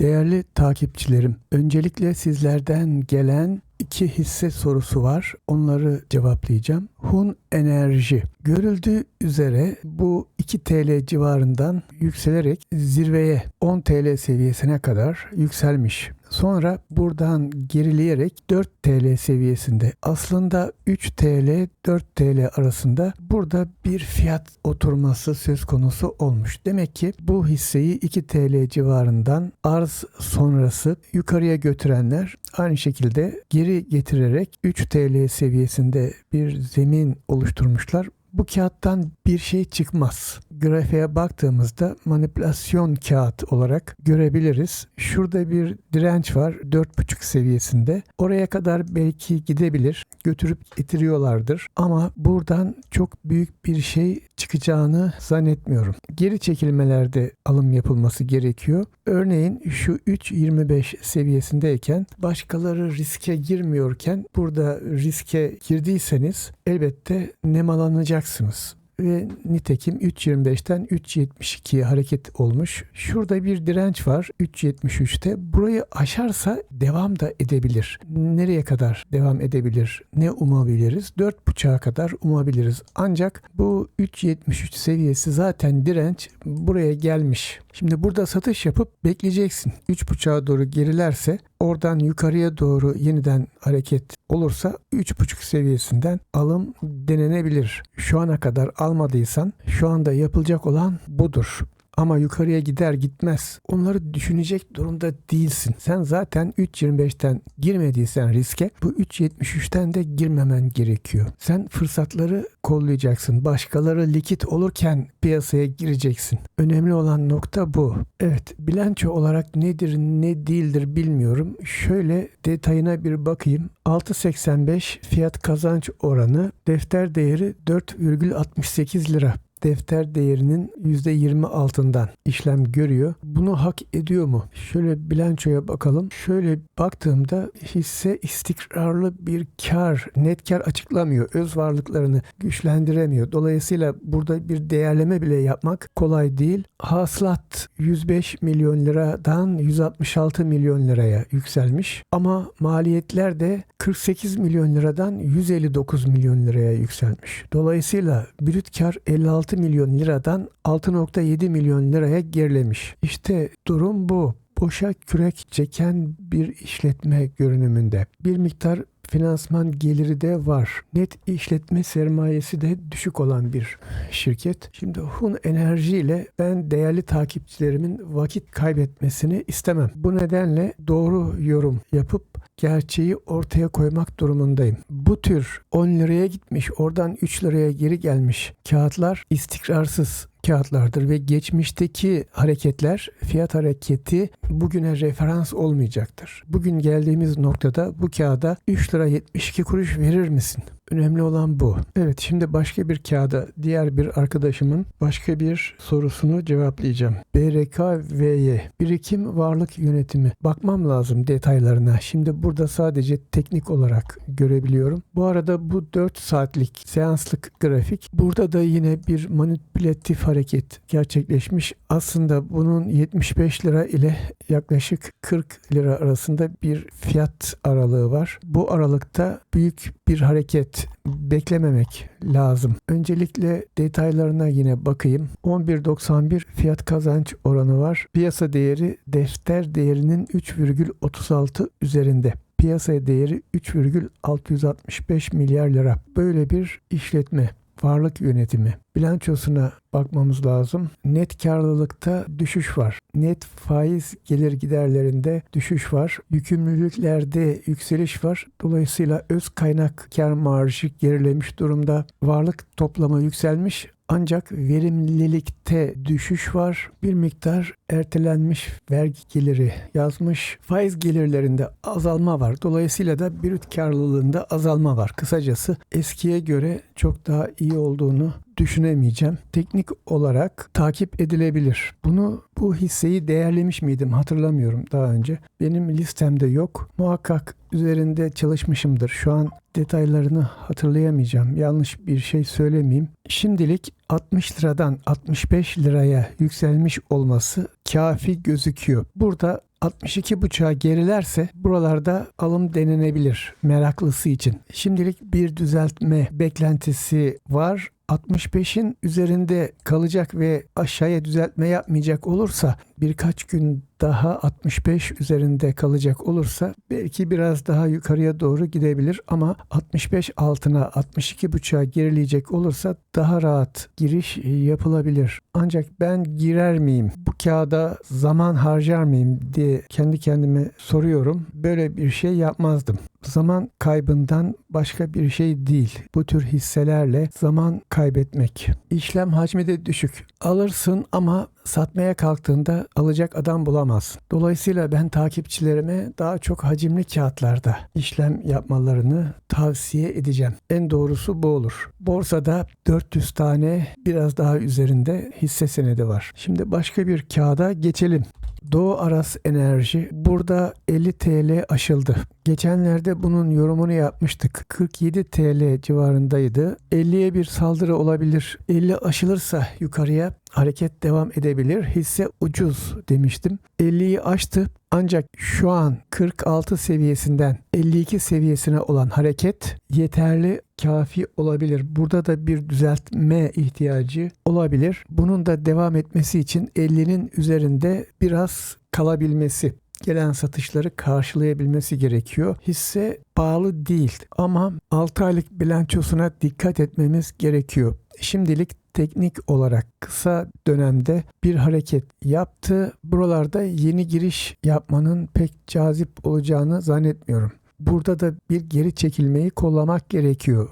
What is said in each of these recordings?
Değerli takipçilerim, öncelikle sizlerden gelen iki hisse sorusu var. Onları cevaplayacağım. Hun Enerji. Görüldüğü üzere bu 2 TL civarından yükselerek zirveye 10 TL seviyesine kadar yükselmiş. Sonra buradan gerileyerek 4 TL seviyesinde aslında 3 TL 4 TL arasında burada bir fiyat oturması söz konusu olmuş. Demek ki bu hisseyi 2 TL civarından arz sonrası yukarıya götürenler aynı şekilde geri getirerek 3 TL seviyesinde bir zemin oluşturmuşlar. Bu kağıttan bir şey çıkmaz. Grafiğe baktığımızda manipülasyon kağıt olarak görebiliriz. Şurada bir direnç var 4.5 seviyesinde. Oraya kadar belki gidebilir. Götürüp getiriyorlardır. Ama buradan çok büyük bir şey çıkacağını zannetmiyorum. Geri çekilmelerde alım yapılması gerekiyor. Örneğin şu 3.25 seviyesindeyken başkaları riske girmiyorken burada riske girdiyseniz elbette nemalanacaksınız ve nitekim 3.25'ten 3.72'ye hareket olmuş. Şurada bir direnç var 3.73'te. Burayı aşarsa devam da edebilir. Nereye kadar devam edebilir? Ne umabiliriz? 4.5'a kadar umabiliriz. Ancak bu 3.73 seviyesi zaten direnç buraya gelmiş. Şimdi burada satış yapıp bekleyeceksin. 3.5'a doğru gerilerse oradan yukarıya doğru yeniden hareket olursa 3.5 seviyesinden alım denenebilir. Şu ana kadar almadıysan şu anda yapılacak olan budur. Ama yukarıya gider gitmez onları düşünecek durumda değilsin. Sen zaten 3.25'ten girmediysen riske bu 3.73'ten de girmemen gerekiyor. Sen fırsatları kollayacaksın. Başkaları likit olurken piyasaya gireceksin. Önemli olan nokta bu. Evet bilanço olarak nedir ne değildir bilmiyorum. Şöyle detayına bir bakayım. 6.85 fiyat kazanç oranı defter değeri 4,68 lira defter değerinin %20 altından işlem görüyor. Bunu hak ediyor mu? Şöyle bilançoya bakalım. Şöyle baktığımda hisse istikrarlı bir kar, net kar açıklamıyor. Öz varlıklarını güçlendiremiyor. Dolayısıyla burada bir değerleme bile yapmak kolay değil. Hasılat 105 milyon liradan 166 milyon liraya yükselmiş. Ama maliyetler de 48 milyon liradan 159 milyon liraya yükselmiş. Dolayısıyla brüt kar 56 milyon liradan 6.7 milyon liraya gerilemiş. İşte durum bu. Boşa kürek çeken bir işletme görünümünde. Bir miktar finansman geliri de var. Net işletme sermayesi de düşük olan bir şirket. Şimdi Hun Enerji ile ben değerli takipçilerimin vakit kaybetmesini istemem. Bu nedenle doğru yorum yapıp gerçeği ortaya koymak durumundayım. Bu tür 10 liraya gitmiş, oradan 3 liraya geri gelmiş kağıtlar istikrarsız kağıtlardır ve geçmişteki hareketler, fiyat hareketi bugüne referans olmayacaktır. Bugün geldiğimiz noktada bu kağıda 3 lira 72 kuruş verir misin? Önemli olan bu. Evet şimdi başka bir kağıda diğer bir arkadaşımın başka bir sorusunu cevaplayacağım. BRKVY Birikim Varlık Yönetimi. Bakmam lazım detaylarına. Şimdi burada sadece teknik olarak görebiliyorum. Bu arada bu 4 saatlik seanslık grafik. Burada da yine bir manipülatif hareket gerçekleşmiş. Aslında bunun 75 lira ile yaklaşık 40 lira arasında bir fiyat aralığı var. Bu aralıkta büyük bir hareket beklememek lazım. Öncelikle detaylarına yine bakayım. 11.91 fiyat kazanç oranı var. Piyasa değeri defter değerinin 3,36 üzerinde piyasa değeri 3,665 milyar lira. Böyle bir işletme varlık yönetimi bilançosuna bakmamız lazım. Net karlılıkta düşüş var. Net faiz gelir giderlerinde düşüş var. Yükümlülüklerde yükseliş var. Dolayısıyla öz kaynak kar marjı gerilemiş durumda. Varlık toplamı yükselmiş ancak verimlilikte düşüş var. Bir miktar ertelenmiş vergi geliri yazmış. Faiz gelirlerinde azalma var. Dolayısıyla da brüt karlılığında azalma var. Kısacası eskiye göre çok daha iyi olduğunu düşünemeyeceğim. Teknik olarak takip edilebilir. Bunu bu hisseyi değerlemiş miydim hatırlamıyorum daha önce. Benim listemde yok. Muhakkak üzerinde çalışmışımdır. Şu an detaylarını hatırlayamayacağım. Yanlış bir şey söylemeyeyim. Şimdilik 60 liradan 65 liraya yükselmiş olması kafi gözüküyor. Burada 62.5'a gerilerse buralarda alım denenebilir meraklısı için. Şimdilik bir düzeltme beklentisi var. 65'in üzerinde kalacak ve aşağıya düzeltme yapmayacak olursa birkaç gün daha 65 üzerinde kalacak olursa belki biraz daha yukarıya doğru gidebilir ama 65 altına 62.5'a gerileyecek olursa daha rahat giriş yapılabilir. Ancak ben girer miyim? Bu kağıda zaman harcar mıyım diye kendi kendime soruyorum. Böyle bir şey yapmazdım. Zaman kaybından başka bir şey değil. Bu tür hisselerle zaman kaybetmek. İşlem hacmi de düşük. Alırsın ama satmaya kalktığında alacak adam bulamazsın. Dolayısıyla ben takipçilerime daha çok hacimli kağıtlarda işlem yapmalarını tavsiye edeceğim. En doğrusu bu olur. Borsada 400 tane biraz daha üzerinde hisse senedi var. Şimdi başka bir kağıda geçelim. Doğu Aras Enerji burada 50 TL aşıldı. Geçenlerde bunun yorumunu yapmıştık. 47 TL civarındaydı. 50'ye bir saldırı olabilir. 50 aşılırsa yukarıya hareket devam edebilir. Hisse ucuz demiştim. 50'yi aştı. Ancak şu an 46 seviyesinden 52 seviyesine olan hareket yeterli kafi olabilir. Burada da bir düzeltme ihtiyacı olabilir. Bunun da devam etmesi için 50'nin üzerinde biraz kalabilmesi gelen satışları karşılayabilmesi gerekiyor. Hisse pahalı değil ama 6 aylık bilançosuna dikkat etmemiz gerekiyor. Şimdilik teknik olarak kısa dönemde bir hareket yaptı. Buralarda yeni giriş yapmanın pek cazip olacağını zannetmiyorum. Burada da bir geri çekilmeyi kollamak gerekiyor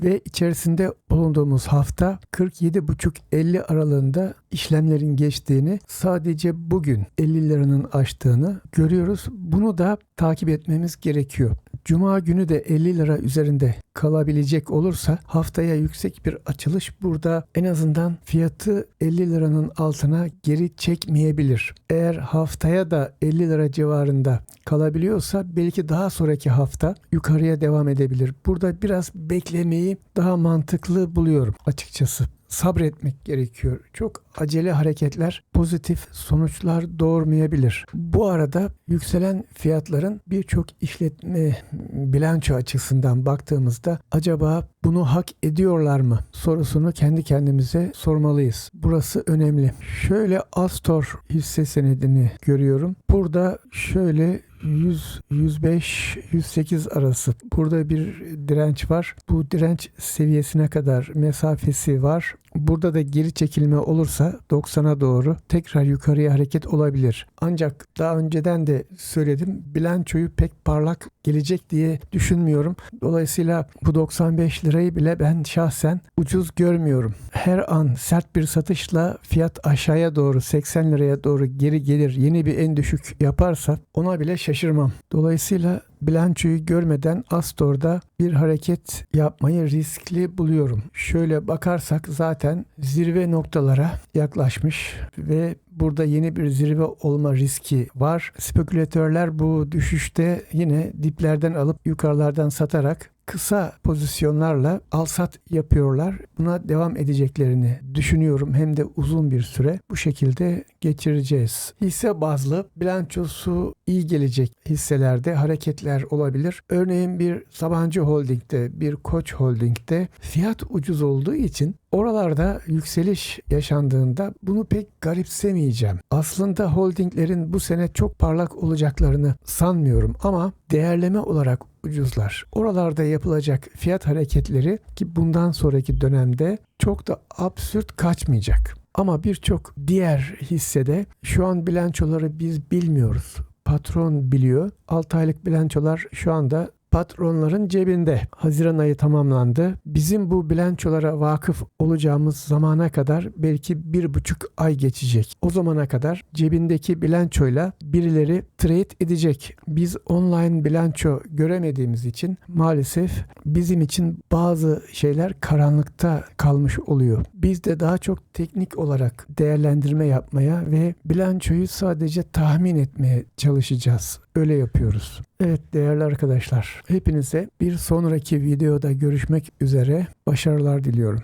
ve içerisinde bulunduğumuz hafta 47,5-50 aralığında işlemlerin geçtiğini sadece bugün 50 liranın aştığını görüyoruz. Bunu da takip etmemiz gerekiyor. Cuma günü de 50 lira üzerinde kalabilecek olursa haftaya yüksek bir açılış burada en azından fiyatı 50 liranın altına geri çekmeyebilir. Eğer haftaya da 50 lira civarında kalabiliyorsa belki daha sonraki hafta yukarıya devam edebilir. Burada biraz beklemeyi daha mantıklı buluyorum açıkçası sabretmek gerekiyor. Çok acele hareketler pozitif sonuçlar doğurmayabilir. Bu arada yükselen fiyatların birçok işletme bilanço açısından baktığımızda acaba bunu hak ediyorlar mı sorusunu kendi kendimize sormalıyız. Burası önemli. Şöyle Astor hisse senedini görüyorum. Burada şöyle 100, 105, 108 arası. Burada bir direnç var. Bu direnç seviyesine kadar mesafesi var. Burada da geri çekilme olursa 90'a doğru tekrar yukarıya hareket olabilir. Ancak daha önceden de söyledim bilançoyu pek parlak gelecek diye düşünmüyorum. Dolayısıyla bu 95 lirayı bile ben şahsen ucuz görmüyorum. Her an sert bir satışla fiyat aşağıya doğru 80 liraya doğru geri gelir yeni bir en düşük yaparsa ona bile şaşırmam. Dolayısıyla bilançoyu görmeden Astor'da bir hareket yapmayı riskli buluyorum. Şöyle bakarsak zaten zirve noktalara yaklaşmış ve burada yeni bir zirve olma riski var. Spekülatörler bu düşüşte yine diplerden alıp yukarılardan satarak kısa pozisyonlarla alsat yapıyorlar. Buna devam edeceklerini düşünüyorum. Hem de uzun bir süre bu şekilde geçireceğiz. Hisse bazlı bilançosu iyi gelecek hisselerde hareketler olabilir. Örneğin bir Sabancı Holding'de, bir Koç Holding'de fiyat ucuz olduğu için Oralarda yükseliş yaşandığında bunu pek garipsemeyeceğim. Aslında holdinglerin bu sene çok parlak olacaklarını sanmıyorum ama değerleme olarak ucuzlar. Oralarda yapılacak fiyat hareketleri ki bundan sonraki dönemde çok da absürt kaçmayacak. Ama birçok diğer hissede şu an bilançoları biz bilmiyoruz patron biliyor. 6 aylık bilançolar şu anda patronların cebinde. Haziran ayı tamamlandı. Bizim bu bilançolara vakıf olacağımız zamana kadar belki bir buçuk ay geçecek. O zamana kadar cebindeki bilançoyla birileri trade edecek. Biz online bilanço göremediğimiz için maalesef bizim için bazı şeyler karanlıkta kalmış oluyor. Biz de daha çok teknik olarak değerlendirme yapmaya ve bilançoyu sadece tahmin etmeye çalışacağız. Öyle yapıyoruz. Evet değerli arkadaşlar, hepinize bir sonraki videoda görüşmek üzere başarılar diliyorum.